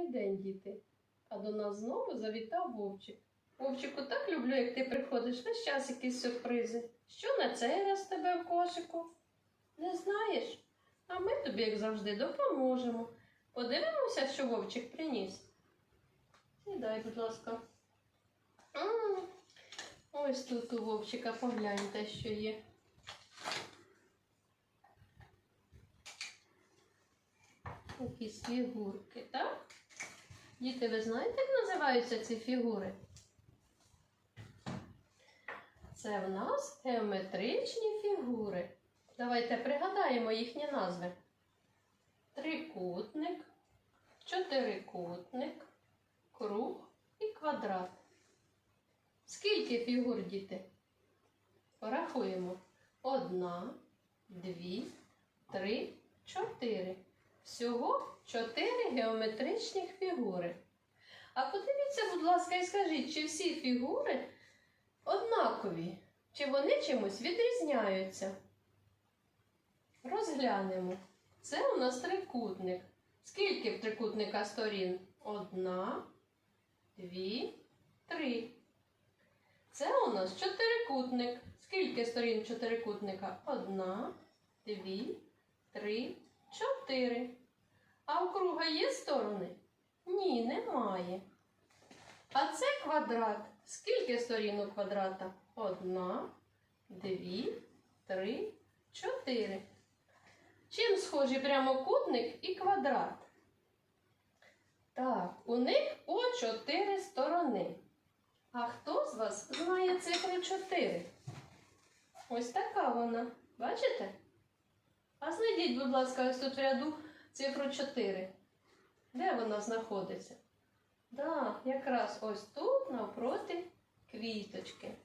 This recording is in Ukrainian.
Добрий день, діти. А до нас знову завітав Вовчик. Вовчику, так люблю, як ти приходиш весь час якісь сюрпризи. Що на цей раз тебе в кошику? Не знаєш? А ми тобі, як завжди, допоможемо. Подивимося, що Вовчик приніс. Сідай, будь ласка. Ось тут у Вовчика погляньте, що є. Якісь фігурки, так? Діти, ви знаєте, як називаються ці фігури? Це в нас геометричні фігури. Давайте пригадаємо їхні назви. Трикутник, чотирикутник, круг і квадрат. Скільки фігур, діти? Порахуємо. Одна, дві, три, чотири. Всього чотири геометричних фігури. А подивіться, будь ласка, і скажіть, чи всі фігури однакові, чи вони чимось відрізняються? Розглянемо. Це у нас трикутник. Скільки в трикутника сторін? Одна, дві, три. Це у нас чотирикутник. Скільки сторін чотирикутника? Одна, дві, три, чотири. А у круга є сторони? Ні, немає. А це квадрат. Скільки сторін у квадрата? Одна, дві, три, чотири. Чим схожі прямокутник і квадрат? Так, у них по чотири сторони. А хто з вас знає цифру 4? Ось така вона. Бачите? А знайдіть, будь ласка, ось тут в ряду цифру 4. Де вона знаходиться? Так, якраз ось тут навпроти квіточки.